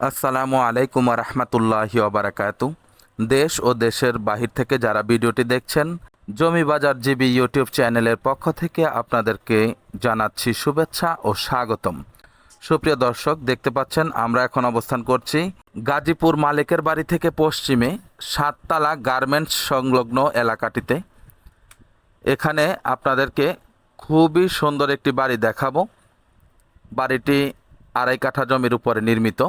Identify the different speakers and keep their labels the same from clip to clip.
Speaker 1: আসসালামু আলাইকুম রহমতুল্লাহি ওবরাকাতু দেশ ও দেশের বাহির থেকে যারা ভিডিওটি দেখছেন, জমি বাজার জিবি ইউটিউব চ্যানেলের পক্ষ থেকে আপনাদেরকে জানাচ্ছি শুভেচ্ছা ও স্বাগতম। সুপ্রিয় দর্শক, দেখতে পাচ্ছেন আমরা এখন অবস্থান করছি গাজীপুর মালিকের বাড়ি থেকে পশ্চিমে সাততলা গার্মেন্টস সংলগ্ন এলাকাটিতে। এখানে আপনাদেরকে খুবই সুন্দর একটি বাড়ি দেখাবো। বাড়িটি আড়াই কাঠা জমির উপরে নির্মিত।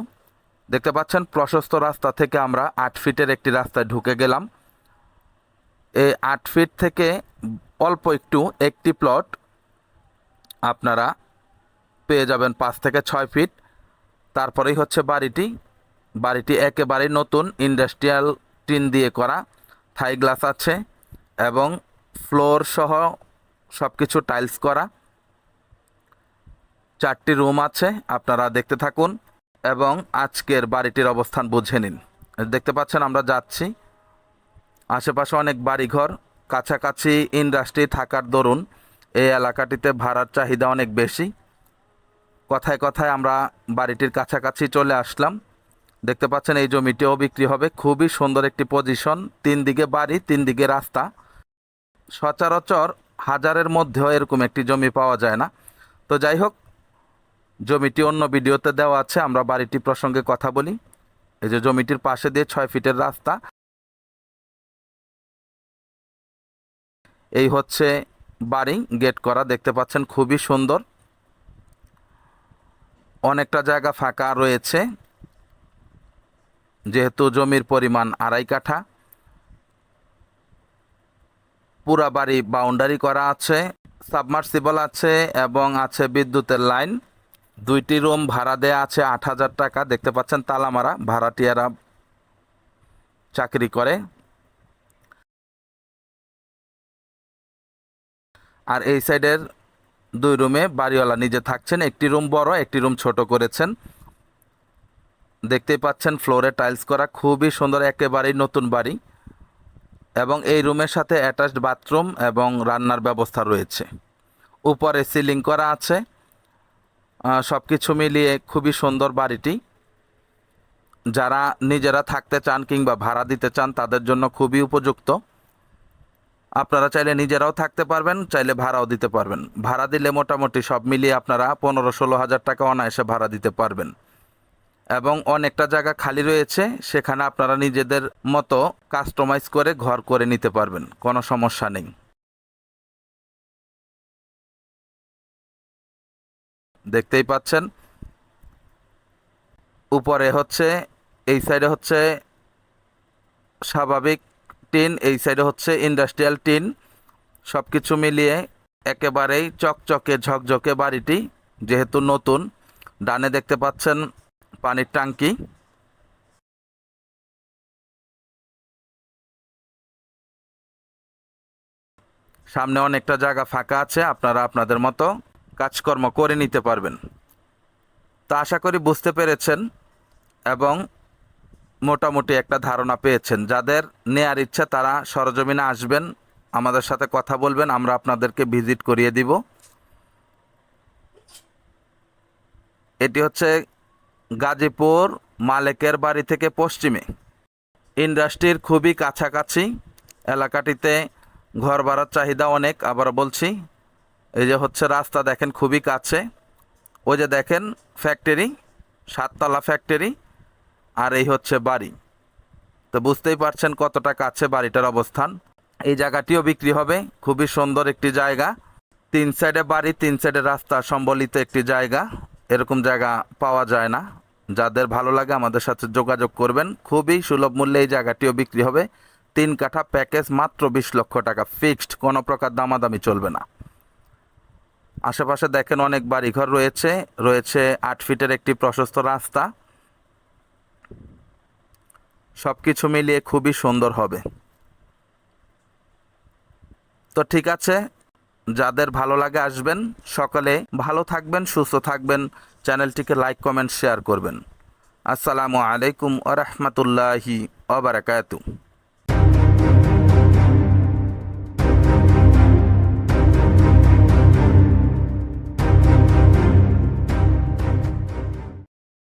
Speaker 1: দেখতে পাচ্ছেন, প্রশস্ত রাস্তা থেকে আমরা আট ফিটের একটি রাস্তায় ঢুকে গেলাম। এই আট ফিট থেকে অল্প একটু একটি প্লট আপনারা পেয়ে যাবেন পাঁচ থেকে ছয় ফিট। তারপরেই হচ্ছে বাড়িটি। বাড়িটি একেবারেই নতুন, ইন্ডাস্ট্রিয়াল টিন দিয়ে করা, থাই গ্লাস আছে এবং ফ্লোর সহ সব কিছু টাইলস করা। চারটি রুম আছে, আপনারা দেখতে থাকুন। এবং আজকের বাড়িটির অবস্থান বুঝে নিন। দেখতে পাচ্ছেন আমরা যাচ্ছি। আশেপাশে অনেক বাড়িঘর, কাছাকাছি ইন্ডাস্ট্রি থাকার দরুন এই এলাকাটিতে ভাড়ার চাহিদা অনেক বেশি। কথায় কথায় আমরা বাড়িটির কাছাকাছি চলে আসলাম। দেখতে পাচ্ছেন এই জমিটিও বিক্রি হবে। খুবই সুন্দর একটি পজিশন তিন দিকে বাড়ি, তিন দিকে রাস্তা। সচরাচর হাজারের মধ্যেও এরকম একটি জমি পাওয়া যায় না। তো যাই হোক জমিটি অন্য ভিডিওতে দেওয়া আছে, আমরা বাড়িটি প্রসঙ্গে কথা বলি। এই যে জমিটির পাশে দিয়ে ছয় ফিটের রাস্তা। এই হচ্ছে বাড়ি, গেট করা, দেখতে পাচ্ছেন খুবই সুন্দর। অনেকটা জায়গা ফাঁকা রয়েছে, যেহেতু জমির পরিমাণ আড়াই কাঠা। পুরা বাড়ি বাউন্ডারি করা আছে সাবমার্সিবল আছে এবং আছে বিদ্যুতের লাইন দুইটি রুম ভাড়া দেয়া আছে আট হাজার টাকা। দেখতে পাচ্ছেন তালামারা, ভাড়াটিয়ারা চাকরি করে। আর এই সাইডের দুই রুমে বাড়িওয়ালা নিজে থাকছেন। একটি রুম বড়, একটি রুম ছোট করেছেন। দেখতেই পাচ্ছেন ফ্লোরে টাইলস করা, খুবই সুন্দর, একেবারেই নতুন বাড়ি। এবং এই রুমের সাথে অ্যাটাচড বাথরুম এবং রান্নার ব্যবস্থা রয়েছে। উপরে সিলিং করা আছে। সব কিছু মিলিয়ে খুবই সুন্দর বাড়িটি। যারা নিজেরা থাকতে চান কিংবা ভাড়া দিতে চান, তাদের জন্য খুবই উপযুক্ত। আপনারা চাইলে নিজেরাও থাকতে পারবেন, চাইলে ভাড়াও দিতে পারবেন। ভাড়া দিলে মোটামুটি সব মিলিয়ে আপনারা পনেরো ষোলো হাজার টাকা অনায়াসে ভাড়া দিতে পারবেন। এবং অনেকটা জায়গা খালি রয়েছে, সেখানে আপনারা নিজেদের মতো কাস্টমাইজ করে ঘর করে নিতে পারবেন, কোনো সমস্যা নেই। দেখতেই পাচ্ছেন। উপরে হচ্ছে, এই সাইডে হচ্ছে স্বাভাবিক টিন, এই সাইডে হচ্ছে ইন্ডাস্ট্রিয়াল টিন। সব কিছু মিলিয়ে একেবারেই চকচকে, ঝকঝকে বাড়িটি যেহেতু নতুন। ডানে দেখতে পাচ্ছেন পানির ট্যাঙ্কি। সামনে অনেকটা জায়গা ফাঁকা আছে, আপনারা আপনাদের মতো কাজকর্ম করে নিতে পারবেন। তো আশা করি বুঝতে পেরেছেন এবং মোটামুটি একটা ধারণা পেয়েছেন। যাদের নেয়ার ইচ্ছা তারা সরজমিনে আসবেন, আমাদের সাথে কথা বলবেন, আমরা আপনাদেরকে ভিজিট করিয়ে দিব। এটি হচ্ছে গাজীপুর মালেকের বাড়ি থেকে পশ্চিমে। ইন্ডাস্ট্রির খুবই কাছাকাছি, এলাকাটিতে ঘর ভাড়ার চাহিদা অনেক আবার বলছি। এই যে হচ্ছে রাস্তা দেখেন খুবই কাছে। ওই যে দেখেন ফ্যাক্টরি সাততলা ফ্যাক্টরি আর এই হচ্ছে বাড়ি। তো বুঝতেই পারছেন কতটা কাছে বাড়িটার অবস্থান। এই জায়গাটিও বিক্রি হবে, খুবই সুন্দর একটি জায়গা। তিন সাইডে বাড়ি, তিন সাইডে রাস্তা সম্বলিত একটি জায়গা। এরকম জায়গা পাওয়া যায় না। যাদের ভালো লাগে আমাদের সাথে যোগাযোগ করবেন। খুবই সুলভ মূল্যে এই জায়গাটিও বিক্রি হবে। তিন কাঠা প্যাকেজ মাত্র বিশ লক্ষ টাকা। ফিক্সড, কোনো প্রকার দামাদামি চলবে না। আশেপাশে দেখেন অনেক বাড়িঘর রয়েছে রয়েছে আট ফিটের একটি প্রশস্ত রাস্তা। সব কিছু মিলিয়ে খুবই সুন্দর হবে। তো ঠিক আছে, যাদের ভালো লাগে আসবেন, সকালে ভালো থাকবেন, সুস্থ থাকবেন, চ্যানেলটিকে লাইক, কমেন্ট, শেয়ার করবেন। আসসালামু আলাইকুম আ রহমতুল্লাহি আবরাকাতু